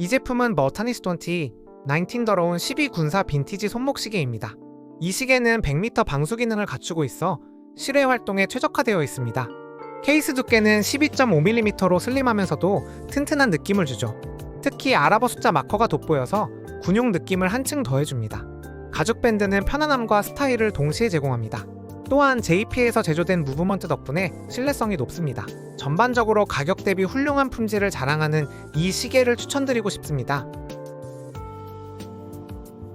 이 제품은 머타니스 20 19 더러운 12 군사 빈티지 손목 시계입니다. 이 시계는 100m 방수 기능을 갖추고 있어 실외 활동에 최적화되어 있습니다. 케이스 두께는 12.5mm로 슬림하면서도 튼튼한 느낌을 주죠. 특히 아랍어 숫자 마커가 돋보여서 군용 느낌을 한층 더해줍니다. 가죽 밴드는 편안함과 스타일을 동시에 제공합니다. 또한 JP에서 제조된 무브먼트 덕분에 신뢰성이 높습니다. 전반적으로 가격 대비 훌륭한 품질을 자랑하는 이 시계를 추천드리고 싶습니다.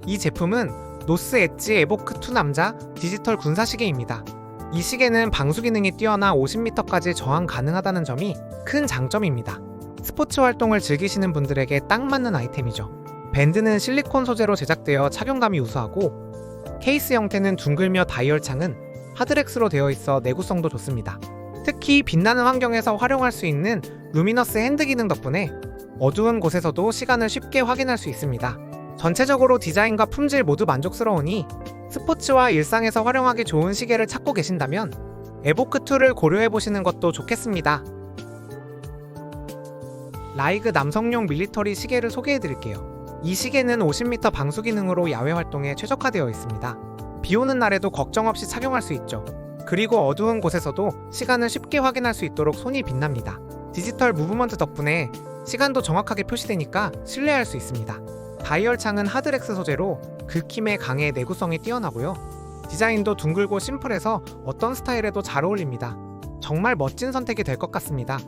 이 제품은 노스 엣지 에보크 2 남자 디지털 군사 시계입니다. 이 시계는 방수 기능이 뛰어나 50m까지 저항 가능하다는 점이 큰 장점입니다. 스포츠 활동을 즐기시는 분들에게 딱 맞는 아이템이죠. 밴드는 실리콘 소재로 제작되어 착용감이 우수하고 케이스 형태는 둥글며 다이얼 창은 하드렉스로 되어 있어 내구성도 좋습니다. 특히 빛나는 환경에서 활용할 수 있는 루미너스 핸드 기능 덕분에 어두운 곳에서도 시간을 쉽게 확인할 수 있습니다. 전체적으로 디자인과 품질 모두 만족스러우니 스포츠와 일상에서 활용하기 좋은 시계를 찾고 계신다면 에보크2를 고려해 보시는 것도 좋겠습니다. 라이그 남성용 밀리터리 시계를 소개해 드릴게요. 이 시계는 50m 방수 기능으로 야외 활동에 최적화되어 있습니다. 비 오는 날에도 걱정 없이 착용할 수 있죠. 그리고 어두운 곳에서도 시간을 쉽게 확인할 수 있도록 손이 빛납니다. 디지털 무브먼트 덕분에 시간도 정확하게 표시되니까 신뢰할 수 있습니다. 다이얼 창은 하드렉스 소재로 긁힘의 강해 내구성이 뛰어나고요. 디자인도 둥글고 심플해서 어떤 스타일에도 잘 어울립니다. 정말 멋진 선택이 될 것 같습니다.